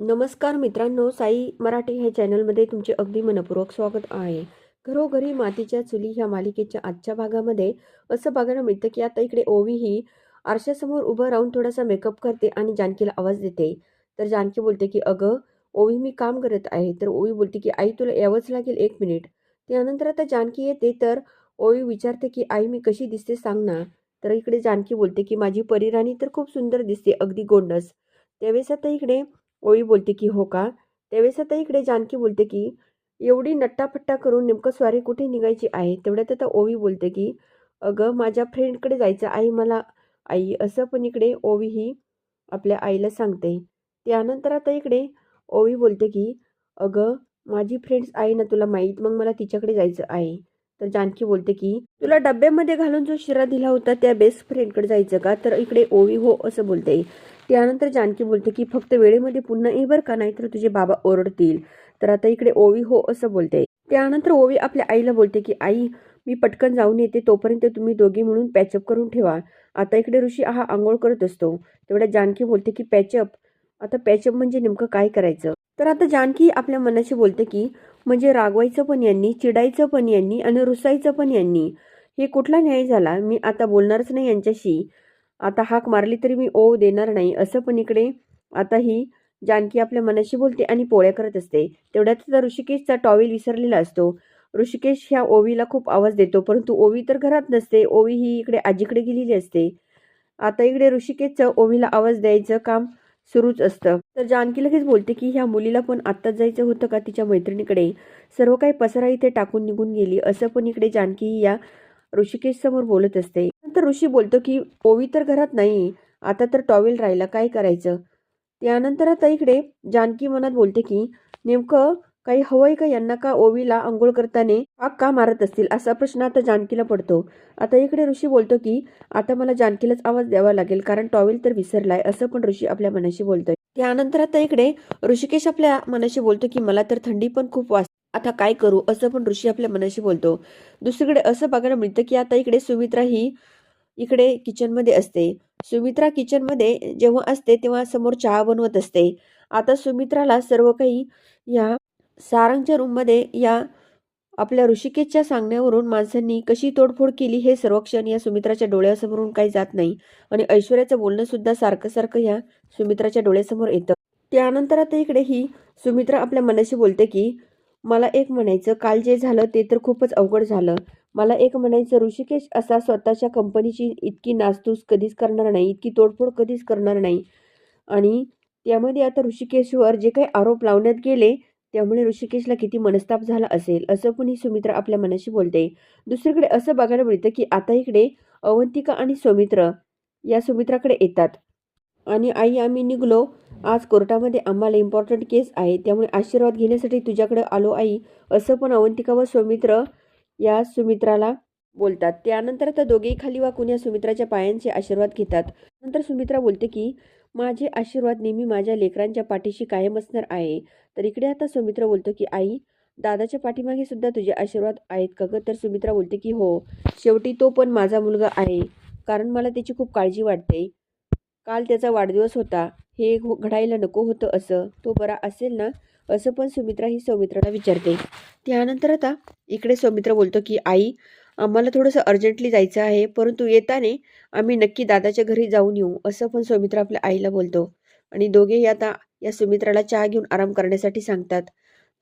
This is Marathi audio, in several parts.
नमस्कार मित्रांनो साई मराठी ह्या चॅनलमध्ये तुमचे अगदी मनपूर्वक स्वागत आहे. घरोघरी मातीच्या चुली ह्या मालिकेच्या आजच्या भागामध्ये असं बघायला मिळतं की आता इकडे ओवी ही आरशासमोर उभं राहून थोडासा मेकअप करते आणि जानकीला आवाज देते. तर जानकी बोलते की अगं ओवी मी काम करत आहे. तर ओवी बोलते की आई तुला यावंच लागेल एक मिनिट त्यानंतर आता जानकी येते तर ओवी विचारते की आई मी कशी दिसते सांग ना. तर इकडे जानकी बोलते की माझी परिराणी तर खूप सुंदर दिसते अगदी गोंडस. त्यावेळेस आता इकडे ओळी बोलते की हो का? त्यावेळेस आता इकडे जानकी बोलते की एवढी नट्टाफट्टा करून नेमकं स्वारी कुठे निघायची आहे? तेवढ्यात आता ओवी बोलते की अगं माझ्या फ्रेंडकडे जायचं आई मला. आई असं पण इकडे ओवी ही आपल्या आईला सांगते. त्यानंतर आता इकडे ओवी बोलते की अगं माझी फ्रेंड्स आहे ना तुला माहीत मग मला तिच्याकडे जायचं आहे. तर जानकी बोलते की तुला डब्यामध्ये घालून जो शिरा दिला होता त्या बेस्ट फ्रेंडकडे जायचं का? तर इकडे ओवी हो असं बोलते. त्यानंतर जानकी बोलते की फक्त वेळेमध्ये पुन्हा ये बरं का? नाहीतर तुझे बाबा ओरडतील. तर आता इकडे ओवी हो असं बोलते. त्यानंतर ओवी आपल्या आईला बोलते की आई मी पटकन जाऊन येते. तोपर्यंत तुम्ही दोघी म्हणून पॅचअप करून ठेवा. आता इकडे ऋषी हा आंघोळ करत असतो. तेवढ्या जानकी बोलते की पॅचअप आता पॅचअप म्हणजे नेमकं काय करायचं? तर आता जानकी आपल्या मनाशी बोलते की म्हणजे रागवायचं पण यांनी चिडायचं पण यांनी आणि रुसायचं पण यांनी. हे कुठला न्याय झाला? मी आता बोलणारच नाही यांच्याशी. आता हाक मारली तरी मी ओ देणार नाही असं पण इकडे आता ही जानकी आपल्या मनाशी बोलते आणि पोळ्या करत असते. तेवढ्यात तर ऋषिकेशचा टॉवेल विसरलेला असतो. ऋषिकेश ह्या ओवीला खूप आवाज देतो परंतु ओवी तर घरात नसते. ओवी ही इकडे आजीकडे गेलेली असते. आता इकडे ऋषिकेशचं ओवीला आवाज द्यायचं काम सुरूच असतं. तर जानकी लगेच बोलते की ह्या मुलीला पण आत्ताच जायचं होतं का तिच्या मैत्रिणीकडे? सर्व काही पसरा इथे टाकून निघून गेली. असं पण इकडे जानकी या ऋषिकेश समोर बोलत असते. तर ऋषी बोलतो की ओवी तर घरात नाही आता तर टॉवेल राहिला काय करायचं? त्यानंतर आता इकडे जानकी मनात बोलते की नेमकं काही हवंय का यांना का ओवीला आंघोळ करताना हाक का मारत असतील असा प्रश्न आता जानकीला पडतो. आता इकडे ऋषी बोलतो की आता मला जानकीलाच आवाज द्यावा लागेल कारण टॉवेल तर विसरलाय असं पण ऋषी आपल्या मनाशी बोलतोय. त्यानंतर आता इकडे ऋषिकेश आपल्या मनाशी बोलतो की मला तर थंडी पण खूप वाजते आता काय करू असं पण ऋषी आपल्या मनाशी बोलतो. दुसरीकडे असं बघायला मिळतं की आता इकडे सुमित्रा ही इकडे किचनमध्ये असते. सुमित्रा किचनमध्ये जेव्हा असते तेव्हा समोर चहा बनवत असते. आता सुमित्राला सर्व काही या सारंगच्या रूममध्ये या आपल्या ऋषिकेशच्या सांगण्यावरून माणसांनी कशी तोडफोड केली हे सर्व क्षण या सुमित्राच्या डोळ्यासमोरून काही जात नाही. आणि ऐश्वर्याचं बोलणं सुद्धा सारखं सारखं या सुमित्राच्या डोळ्यासमोर येतं. त्यानंतर आता इकडे ही सुमित्रा आपल्या मनाशी बोलते की मला एक म्हणायचं काल जे झालं ते तर खूपच अवघड झालं. मला एक म्हणायचं ऋषिकेश असा स्वतःच्या कंपनीची इतकी नासतूस कधीच करणार नाही इतकी तोडफोड कधीच करणार नाही. आणि त्यामध्ये आता ऋषिकेशवर जे काही आरोप लावण्यात गेले त्यामुळे ऋषिकेशला किती मनस्ताप झाला असेल असं पण ही सुमित्रा आपल्या मनाशी बोलते. दुसरीकडे असं बघायला मिळतं की आता इकडे अवंतिका आणि सौमित्र या सुमित्राकडे येतात. आणि आई आम्ही निघलो. आज कोर्टामध्ये आम्हाला इम्पॉर्टंट केस आहे. त्यामुळे आशीर्वाद घेण्यासाठी तुझ्याकडे आलो आई. असं पण अवंतिका व सौमित्र या सुमित्राला बोलतात. त्यानंतर त्या दोघेही खाली वाकून या सुमित्राच्या पायांचे आशीर्वाद घेतात. नंतर सुमित्रा बोलते की माझे आशीर्वाद नेहमी माझ्या लेकरांच्या पाठीशी कायम असणार आहे. तर इकडे आता सुमित्रा बोलतो की आई दादाच्या पाठीमागे सुद्धा तुझे आशीर्वाद आहेत का गं? तर सुमित्रा बोलते की हो शेवटी तो पण माझा मुलगा आहे. कारण मला त्याची खूप काळजी वाटते. काल त्याचा वाढदिवस होता. हे घडायला नको होतं असं. तो बरा असेल ना? असं पण सुमित्रा ही सौमित्राला विचारते. त्यानंतर आता इकडे सौमित्र बोलतो की आई आम्हाला थोडंसं अर्जंटली जायचं आहे परंतु येताने आम्ही नक्की दादाच्या घरी जाऊन येऊ असं पण सौमित्र आपल्या आईला बोलतो. आणि दोघेही आता या सुमित्राला चहा घेऊन आराम करण्यासाठी सांगतात.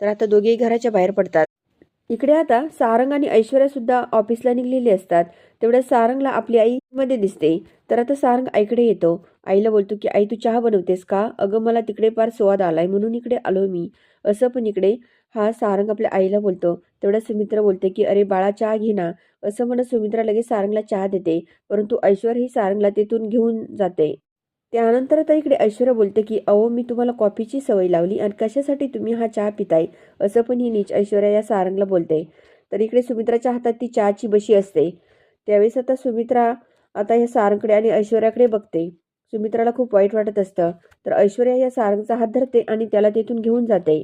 तर आता दोघेही घराच्या बाहेर पडतात. इकडे आता सारंग आणि ऐश्वर्या सुद्धा ऑफिसला निघलेली असतात. तेवढ्या सारंगला आपली आई मध्ये दिसते. तर आता सारंग आईकडे येतो. आईला बोलतो की आई तू चहा बनवतेस का? अगं मला तिकडे फार स्वाद आलाय म्हणून इकडे आलो मी. असं पण इकडे? हा सारंग आपल्या आईला बोलतो. तेवढ्या सुमित्रा बोलते की अरे बाळा चहा घे ना. असं म्हणत सुमित्रा लगेच सारंगला चहा देते. परंतु ऐश्वर ही सारंगला तिथून घेऊन जाते. त्यानंतर आता इकडे ऐश्वर्या बोलते की अहो मी तुम्हाला कॉफीची सवय लावली आणि कशासाठी तुम्ही हा चहा पिताय? असं पण ही नीच ऐश्वर्या या सारंगला बोलते. तर इकडे सुमित्राच्या हातात ती चहाची बशी असते. त्यावेळेस आता सुमित्रा आता या सारंगकडे आणि ऐश्वर्याकडे बघते. सुमित्राला खूप वाईट वाटत असतं. तर ऐश्वर्या या सारंगचा हात धरते आणि त्याला तिथून घेऊन जाते.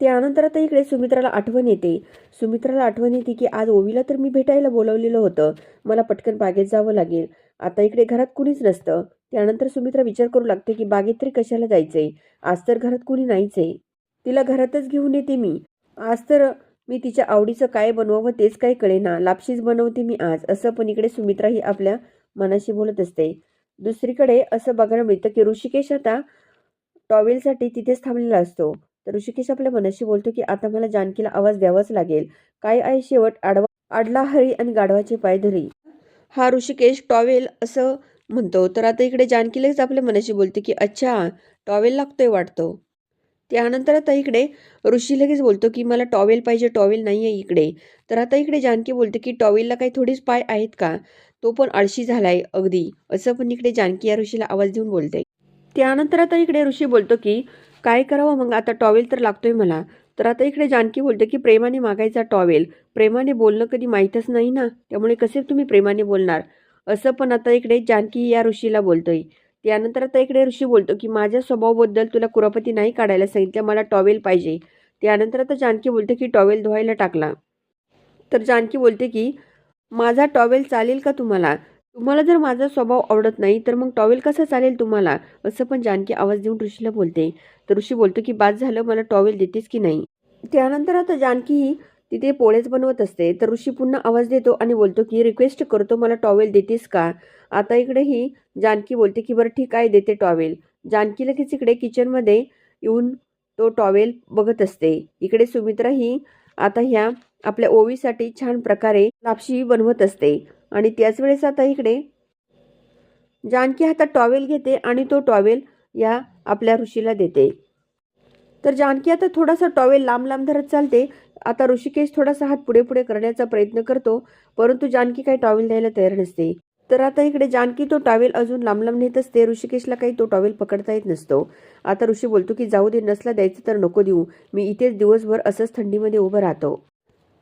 त्यानंतर आता इकडे सुमित्राला आठवण येते. सुमित्राला आठवण येते की आज ओवीला तर मी भेटायला बोलवलेलं होतं. मला पटकन बागेत जावं लागेल. आता इकडे घरात कुणीच नसतं. त्यानंतर सुमित्रा विचार करू लागते की बागेत तरी कशाला जायचंय? आज तर घरात कोणी नाहीच आहे तिला घरातच घेऊन येते मी. आज तर मी तिच्या आवडीचं काय बनवावं तेच काही कळेना. लापशीच बनवते मी आज. असं पण इकडे सुमित्रा ही आपल्या मनाशी बोलत असते. दुसरीकडे असं बघायला मिळतं की ऋषिकेश आता टॉवेलसाठी तिथेच थांबलेला असतो. तर ऋषिकेश आपल्या मनाशी बोलतो की आता मला जानकीला आवाज द्यावाच लागेल. काय आहे शेवट आडवा आडला हरी आणि गाढवाचे पाय धरी. हा ऋषिकेश टॉवेल असं म्हणतो तर आता इकडे जानकी लगेच आपल्या मनाशी बोलते की अच्छा टॉवेल लागतोय वाटतो. त्यानंतर आता इकडे ऋषी लगेच बोलतो की मला टॉवेल पाहिजे टॉवेल नाही आहे इकडे. तर आता इकडे जानकी बोलते की टॉवेलला काही थोडीच पाय आहेत का? तो पण आळशी झालाय अगदी. असं पण इकडे जानकी या ऋषीला आवाज देऊन बोलते. त्यानंतर आता इकडे ऋषी बोलतो की काय करावं मग? आता टॉवेल तर लागतोय मला. तर आता इकडे जानकी बोलते की प्रेमाने मागायचा टॉवेल. प्रेमाने बोलणं कधी माहीतच नाही ना. त्यामुळे कसे तुम्ही प्रेमाने बोलणार? असं पण आता इकडे जानकी या ऋषीला बोलतोय. त्यानंतर आता इकडे ऋषी बोलतो की माझ्या स्वभावाबद्दल तुला कुरापती नाही काढायला सांगितलं मला टॉवेल पाहिजे. त्यानंतर आता जानकी बोलते की टॉवेल धुवायला टाकला. तर जानकी बोलते की माझा टॉवेल चालेल का तुम्हाला? तुम्हाला जर माझा स्वभाव आवडत नाही तर मग टॉवेल कसा चालेल तुम्हाला? असं पण जानकी आवाज देऊन ऋषीला बोलते. तर ऋषी बोलतो की बाद झालं मला टॉवेल देतेस की नाही? त्यानंतर आता जानकी ही तिथे पोळेच बनवत असते. तर ऋषी पुन्हा आवाज देतो आणि बोलतो की रिक्वेस्ट करतो मला टॉवेल देतेस का? आता इकडे ही जानकी बोलते की बरं ठीक आहे देते टॉवेल जानकी लगेच इकडे किचनमध्ये येऊन तो टॉवेल बघत असते. इकडे सुमित्रा ही आता ह्या आपल्या ओवीसाठी छान प्रकारे लापशी बनवत असते. आणि त्याच वेळेस आता इकडे जानकी हातात टॉवेल घेते आणि तो टॉवेल या आपल्या ऋषीला देते. तर जानकी आता थोडासा टॉवेल लांब लांब धरत चालते. आता ऋषिकेश थोडासा हात पुढे पुढे करण्याचा प्रयत्न करतो परंतु जानकी काही टॉवेल द्यायला तयार नसते. तर आता इकडे जानकी तो टॉवेल अजून लांब लांब नेत असते ऋषिकेशला काही तो टॉवेल पकडता येत नसतो. आता ऋषी बोलतो की जाऊ दे नसला द्यायचं तर नको देऊ. मी इथेच दिवसभर असंच थंडीमध्ये उभं राहतो.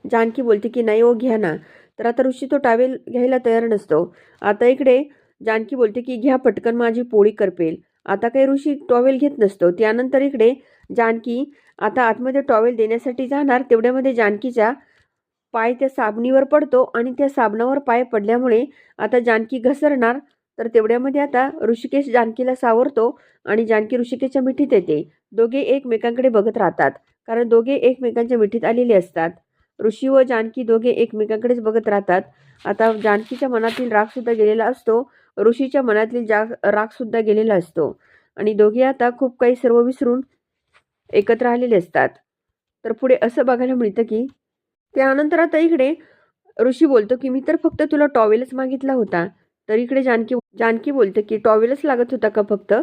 जानकी बोलते की नाही ओ घ्या ना. तर आता ऋषी तो टॉवेल घ्यायला तयार नसतो. आता इकडे जानकी बोलते की घ्या पटकन माझी पोळी करपेल. आता काही ऋषी टॉवेल घेत नसतो. त्यानंतर इकडे जानकी आता आतमध्ये टॉवेल देण्यासाठी जाणार तेवढ्यामध्ये जानकीच्या पाय त्या साबणीवर पडतो आणि त्या साबणावर पाय पडल्यामुळे आता जानकी घसरणार. तर तेवढ्यामध्ये आता ऋषिकेश जानकीला सावरतो आणि जानकी ऋषिकेशच्या मिठीत येते. दोघे एकमेकांकडे बघत राहतात कारण दोघे एकमेकांच्या मिठीत आलेले असतात. ऋषी व जानकी दोघे एकमेकांकडेच बघत राहतात. आता जानकीच्या मनातील रागसुद्धा गेलेला असतो ऋषीच्या मनातील जाग रागसुद्धा गेलेला असतो. आणि दोघे आता खूप काही सर्व विसरून एकत्र आलेले असतात. तर पुढे असं बघायला मिळतं की त्यानंतर आता इकडे ऋषी बोलतो की मी तर फक्त तुला टॉवेलच मागितला होता. तर इकडे जानकी जानकी बोलते की टॉवेलच लागत होता का फक्त?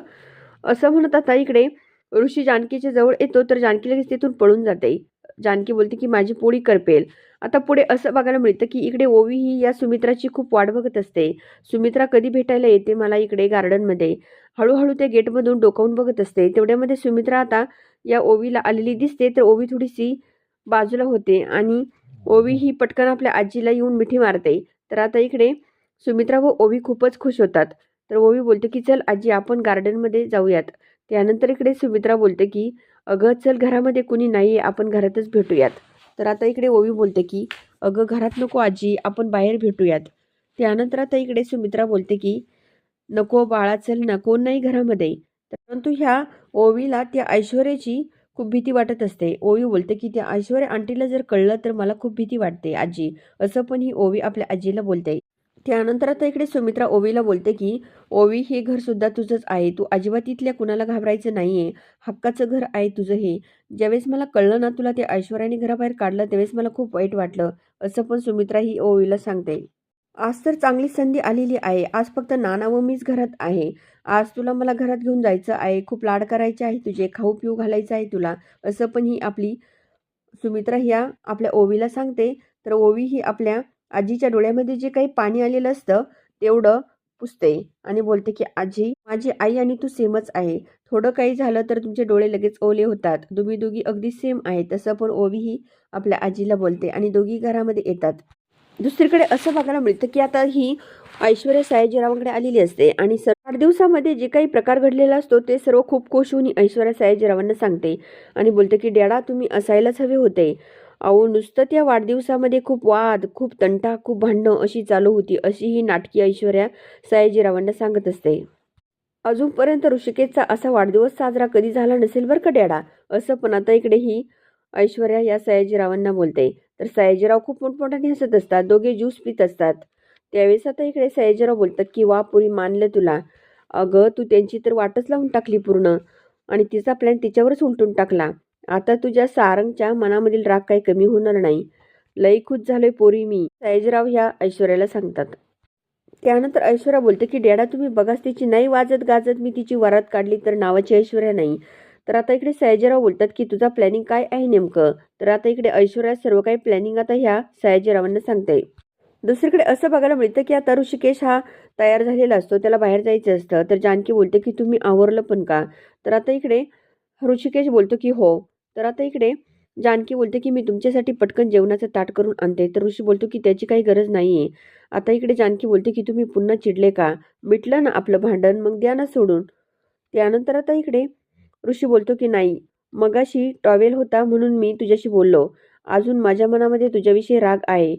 असं म्हणत आता इकडे ऋषी जानकीच्या जवळ येतो तर जानकी लगेच तिथून पळून जाते. जानकी बोलते की माझी पोळी करपेल. आता पुढे असं बघायला मिळतं की इकडे ओवी ही या सुमित्राची खूप वाट बघत असते. सुमित्रा कधी भेटायला येते मला इकडे गार्डनमध्ये हळूहळू त्या गेटमधून डोकावून बघत असते. तेवढ्यामध्ये सुमित्रा आता या ओवीला आलेली दिसते तर ओवी थोडीशी बाजूला होते आणि ओवी ही पटकन आपल्या आजीला येऊन मिठी मारते. तर आता इकडे सुमित्रा व ओवी खूपच खुश होतात. तर ओवी बोलते की चल आजी आपण गार्डनमध्ये जाऊयात. त्यानंतर इकडे सुमित्रा बोलते की अगं चल घरामध्ये कुणी नाही आहे आपण घरातच भेटूयात. तर आता इकडे ओवी बोलते की अगं घरात नको आजी आपण बाहेर भेटूयात. त्यानंतर आता इकडे सुमित्रा बोलते की नको बाळा चल ना कोण नाही घरामध्ये. परंतु ह्या ओवीला त्या ऐश्वर्याची खूप भीती वाटत असते. ओवी बोलते की त्या ऐश्वर्या आंटीला जर कळलं तर मला खूप भीती वाटते आजी. असं पण ही ओवी आपल्या आजीला बोलते. त्यानंतर आता इकडे सुमित्रा ओवीला बोलते की ओवी हे घर सुद्धा तुझंच आहे. तू अजिबात इथल्या कुणाला घाबरायचं नाहीये. हक्काचं घर आहे तुझं हे. ज्यावेळेस मला कळलं ना तुला ते ऐश्वर्याने घराबाहेर काढलं त्यावेळेस मला खूप वाईट वाटलं. असं पण सुमित्रा ही ओवीला सांगते. आज तर चांगली संधी आलेली आहे. आज फक्त नाना व मीच घरात आहे. आज तुला मला घरात घेऊन जायचं आहे. खूप लाड करायचे आहे तुझे. खाऊ पिऊ घालायचं आहे तुला. असं पण ही आपली सुमित्रा ह्या आपल्या ओवीला सांगते. तर ओवी ही आपल्या आजीच्या डोळ्यामध्ये जे काही पाणी आलेलं असतं तेवढं पुसते आणि बोलते की आजी माझी आई आणि तू सेमच आहे. थोडं काही झालं तर तुमचे डोळे लगेच ओले होतात. तुम्ही दोघी अगदी सेम आहे. तसं पण ओवी ही आपल्या आजीला बोलते आणि दोघी घरामध्ये येतात. दुसरीकडे असं बघायला मिळतं की आता ही ऐश्वर्या सयाजीरावांकडे आलेली असते आणि सर वाढदिवसामध्ये दिवसामध्ये जे काही प्रकार घडलेला असतो ते सर्व खूप खुश होऊन ऐश्वर्या सयाजीरावांना सांगते आणि बोलते की डॅडा तुम्ही असायलाच हवे होते. अहो नुसतं त्या वाढदिवसामध्ये खूप वाद खूप तंटा खूप भांडणं अशी चालू होती अशी ही नाटकी ऐश्वर्या सयाजीरावांना सांगत असते. अजूनपर्यंत ऋषिकेशचा असा वाढदिवस साजरा कधी झाला नसेल बरं का डॅडा? असं पण आता इकडे ही ऐश्वर्या या सयाजीरावांना बोलते. तर सयाजीराव खूप मोठमोठ्याने हसत असतात. दोघे ज्यूस पित असतात. त्यावेळेस आता इकडे सयाजीराव बोलतात की वा पुरी मानलं तुला. अगं तू त्यांची तर वाटच लावून टाकली पूर्ण. आणि तिचा प्लॅन तिच्यावरच उलटून टाकला. आता तुझ्या सारंगच्या मनामधील राग काही कमी होणार नाही. लई खुश झालोय पोरी मी. सयाजीराव ह्या ऐश्वर्याला सांगतात. त्यानंतर ऐश्वर्या बोलते की डॅडा तुम्ही बघाच तिची नाही वाजत गाजत मी तिची वरात काढली तर नावाची ऐश्वर्या नाही. तर आता इकडे सयाजीराव बोलतात की तुझा प्लॅनिंग काय आहे नेमकं? तर आता इकडे ऐश्वर्या सर्व काही प्लॅनिंग आता ह्या सयाजीरावांना सांगते दुसरीकडे असं बघायला मिळतं की आता ऋषिकेश हा तयार झालेला असतो त्याला बाहेर जायचं असतं. तर जानकी बोलते की तुम्ही आवरलं पण का? तर आता इकडे ऋषिकेश बोलतो की हो. तर आता इकडे जानकी बोलते की मी तुमच्यासाठी पटकन जेवणाचं ताट करून आणते. तर ऋषी बोलतो की त्याची काही गरज नाही आहे आता इकडे जानकी बोलते की तुम्ही पुन्हा चिडले का? मिटलं ना आपलं भांडण? मग द्या ना सोडून. त्यानंतर आता इकडे ऋषी बोलतो की नाही मगाशी टॉवेल होता म्हणून मी तुझ्याशी बोललो. अजून माझ्या मनामध्ये तुझ्याविषयी राग आहे.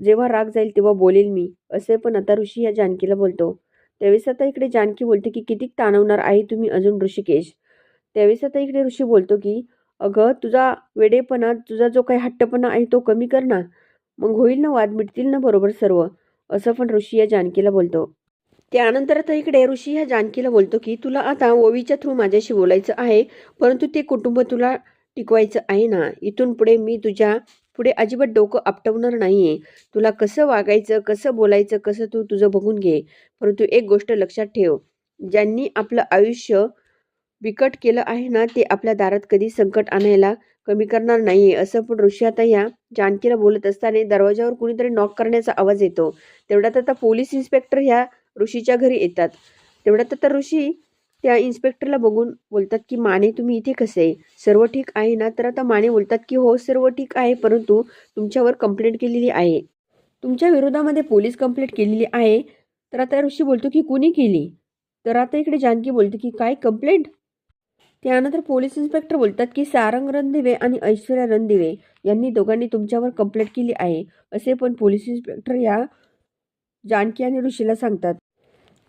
जेव्हा राग जाईल तेव्हा बोलेल मी. असे पण आता ऋषी या जानकीला बोलतो. त्यावेळेस आता इकडे जानकी बोलते की किती ताणवणार आहे तुम्ही अजून ऋषिकेश? त्यावेळेस आता इकडे ऋषी बोलतो की अगं तुझा वेडेपणा तुझा जो काही हट्टपणा आहे तो कमी कर ना. मग होईल ना वाद मिटतील ना बरोबर सर्व? असं पण ऋषी या जानकीला बोलतो. त्यानंतर आता इकडे ऋषी ह्या जानकीला बोलतो की तुला आता ओवीच्या थ्रू माझ्याशी बोलायचं आहे परंतु ते कुटुंब तुला टिकवायचं आहे ना? इथून पुढे मी तुझ्या पुढे अजिबात डोकं आपटवणार नाही आहे तुला कसं वागायचं कसं बोलायचं कसं तू तुझं बघून घे. परंतु एक गोष्ट लक्षात ठेव ज्यांनी आपलं आयुष्य बिकट केलं आहे ना ते आपल्या दारात कधी संकट आणायला कमी करणार नाही आहे असं पण ऋषी आता या जानकीला बोलत असताना दरवाजावर कुणीतरी नॉक करण्याचा आवाज येतो. तेवढ्यात आता पोलीस इन्स्पेक्टर ह्या ऋषीच्या घरी येतात. तेवढ्यात आता ऋषी त्या इन्स्पेक्टरला बघून बोलतात की माने तुम्ही इथे कसे? आहे सर्व ठीक आहे ना? तर आता माने बोलतात की हो सर्व ठीक आहे परंतु तुमच्यावर कंप्लेंट केलेली आहे. तुमच्या विरोधामध्ये पोलीस कंप्लेंट केलेली आहे. तर आता ऋषी बोलतो की कुणी केली? तर आता इकडे जानकी बोलते की काय कंप्लेंट त्यानंतर पोलीस इन्स्पेक्टर बोलतात की सारंग रणदिवे आणि ऐश्वर्या रणदिवे यांनी दोघांनी तुमच्यावर कंप्लेंट केली आहे. असे पण पोलीस इन्स्पेक्टर या जानकी आणि ऋषीला सांगतात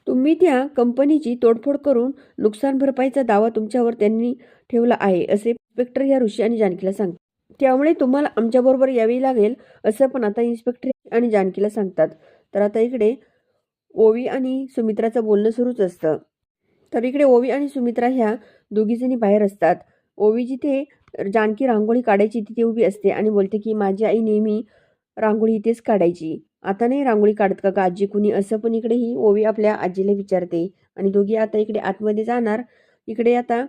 तुम्ही त्या कंपनीची तोडफोड करून नुकसान भरपाईचा दावा तुमच्यावर त्यांनी ठेवला आहे असे इन्स्पेक्टर या ऋषी आणि जानकीला सांगतात. त्यामुळे तुम्हाला आमच्याबरोबर यावे लागेल असं पण आता इन्स्पेक्टर आणि जानकीला सांगतात. तर आता इकडे ओवी आणि सुमित्राचं बोलणं सुरूच असतं. तर इकडे ओवी आणि सुमित्रा ह्या दोघीजणी बाहेर असतात. ओवी जिथे जानकी रांगोळी काढायची तिथे उभी असते आणि बोलते की माझी आई नेहमी रांगोळी इथेच काढायची. आता नाही रांगोळी काढत का का आजी? कुणी असं पण इकडे ही ओवी आपल्या आजीला विचारते. आणि दोघी आता इकडे आतमध्ये जाणार. इकडे आता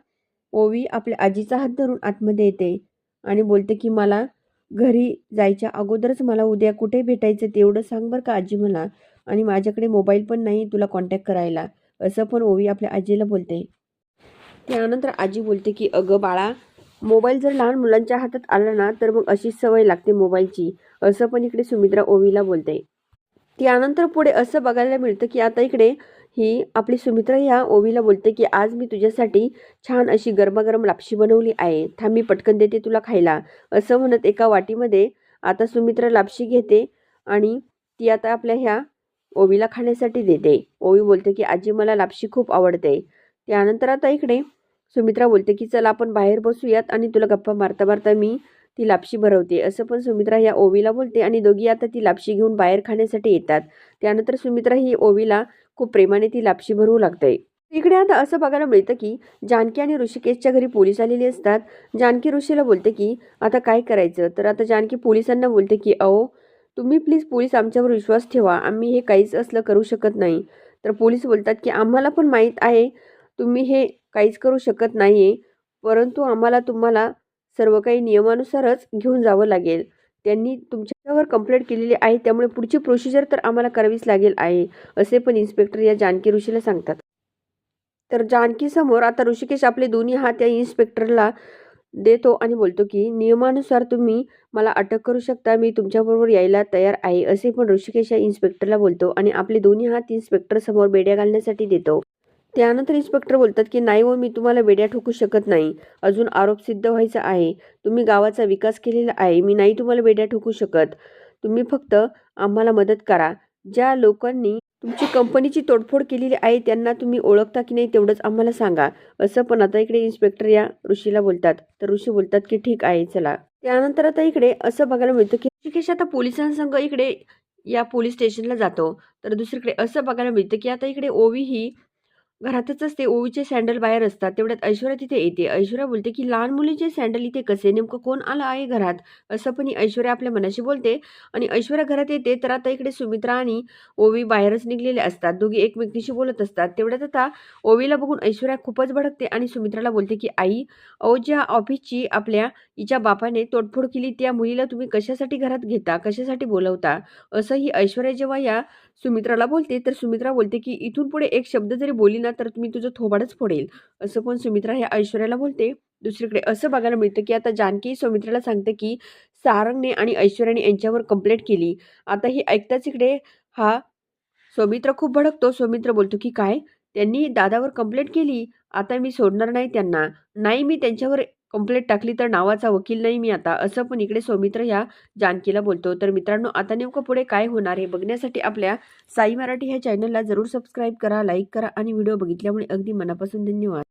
ओवी आपल्या आजीचा हात धरून आतमध्ये येते. आणि बोलते की मला घरी जायच्या अगोदरच मला उद्या कुठे भेटायचं तेवढं सांग बरं का आजी मला. आणि माझ्याकडे मोबाईल पण नाही तुला कॉन्टॅक्ट करायला. असं पण ओवी आपल्या आजीला बोलते. त्यानंतर आजी बोलते की अगं बाळा मोबाईल जर लहान मुलांच्या हातात आला ना तर मग अशी सवय लागते मोबाईलची. असं पण इकडे सुमित्रा ओवीला बोलते. त्यानंतर पुढे असं बघायला मिळतं की आता इकडे ही आपली सुमित्रा ह्या ओवीला बोलते की आज मी तुझ्यासाठी छान अशी गरमागरम लापशी बनवली आहे. थांबी पटकन देते तुला खायला. असं म्हणत एका वाटीमध्ये आता सुमित्रा लापशी घेते आणि ती आता आपल्या ह्या ओवीला खाण्यासाठी देते. ओवी बोलते की आजी मला लापशी खूप आवडते. त्यानंतर आता इकडे सुमित्रा बोलते की चला आपण बाहेर बसूयात आणि तुला गप्पा मारता मारता मी ती लापशी भरवते. असं पण सुमित्रा या ओवीला बोलते आणि दोघी आता ती लापशी घेऊन बाहेर खाण्यासाठी येतात. त्यानंतर सुमित्रा ही ओवीला खूप प्रेमाने ती लापशी भरवू लागते. इकडे आता असं बघायला मिळतं की जानकी आणि ऋषिकेशच्या घरी पोलीस आलेली असतात. जानकी ऋषीला बोलते की आता काय करायचं? तर आता जानकी पोलिसांना बोलते की अहो तुम्ही प्लीज पोलीस आमच्यावर विश्वास ठेवा. आम्ही हे काहीच असलं करू शकत नाही. तर पोलीस बोलतात की आम्हाला पण माहीत आहे तुम्ही हे काहीच करू शकत नाही आहे परंतु आम्हाला तुम्हाला सर्व काही नियमानुसारच घेऊन जावं लागेल. त्यांनी तुमच्यावर कंप्लेंट केलेली आहे त्यामुळे पुढची प्रोसिजर तर आम्हाला करावीच लागेल आहे असे पण इन्स्पेक्टर या जानकी ऋषीला सांगतात. तर जानकीसमोर आता ऋषिकेश आपले दोन्ही हात त्या इन्स्पेक्टरला देतो आणि बोलतो की नियमानुसार तुम्ही मला अटक करू शकता मी तुमच्याबरोबर यायला तयार आहे असे पण ऋषिकेश या इन्स्पेक्टरला बोलतो आणि आपले दोन्ही हात इन्स्पेक्टर समोर बेड्या घालण्यासाठी देतो. त्यानंतर इन्स्पेक्टर बोलतात की नाही व मी तुम्हाला बेड्या ठोकू शकत नाही. अजून आरोप सिद्ध व्हायचा आहे. तुम्ही गावाचा विकास केलेला आहे. मी नाही तुम्हाला बेड्या ठोकू शकत. तुम्ही फक्त आम्हाला मदत करा. ज्या लोकांनी तुमची कंपनीची तोडफोड केलेली आहे त्यांना तुम्ही ओळखता की नाही तेवढंच आम्हाला सांगा. असं पण आता इकडे इन्स्पेक्टर या ऋषीला बोलतात. तर ऋषी बोलतात की ठीक आहे चला. त्यानंतर आता इकडे असं बघायला मिळतं की ऋषिकेश आता पोलिसांसंग इकडे या पोलीस स्टेशनला जातो. तर दुसरीकडे असं बघायला मिळतं की आता इकडे ओवी ही घरातच असते ओवीचे सँडल बाहेर असतात तेवढ्यात ऐश्वर्या तिथे येते. ऐश्वर्या बोलते की लहान मुलीचे सँडल इथे कसे? नेमकं कोण आलं आहे घरात? असं पण ऐश्वर्या आपल्या मनाशी बोलते. आणि ऐश्वर्या घरात येते तर आता इकडे सुमित्रा आणि ओवी बाहेरच निघलेले असतात. दोघी एकमेकीशी बोलत असतात. तेवढ्यात आता ओवीला बघून ऐश्वर्या खूपच भडकते आणि सुमित्राला बोलते की आई अहो ज्या ऑफिसची आपल्या हिच्या बापाने तोडफोड केली त्या मुलीला तुम्ही कशासाठी घरात घेता? कशासाठी बोलवता? असं ही ऐश्वर्या जेव्हा या सुमित्राला बोलते तर सुमित्रा बोलते की इथून पुढे एक शब्द जरी बोली ना तर मी तुझं थोबाडच फोडेल. असं पण सुमित्रा हे ऐश्वर्याला बोलते. दुसरीकडे असं बघायला मिळतं की आता जानकी सुमित्राला सांगते की सारंगने आणि ऐश्वर्याने यांच्यावर कंप्लेंट केली. आता ही ऐकताच इकडे हा सौमित्र खूप भडकतो. सौमित्र बोलतो की काय? त्यांनी दादावर कंप्लेंट केली? आता मी सोडणार नाही त्यांना. नाही मी त्यांच्यावर कंप्लेंट टाकली तर नावाचा वकील नाही मी आता. असं पण इकडे सौमित्र या जानकीला बोलतो. तर मित्रांनो आता नेमकं पुढे काय होणार हे बघण्यासाठी आपल्या साई मराठी ह्या चॅनलला जरूर सबस्क्राईब करा लाईक करा आणि व्हिडिओ बघितल्यामुळे अगदी मनापासून धन्यवाद.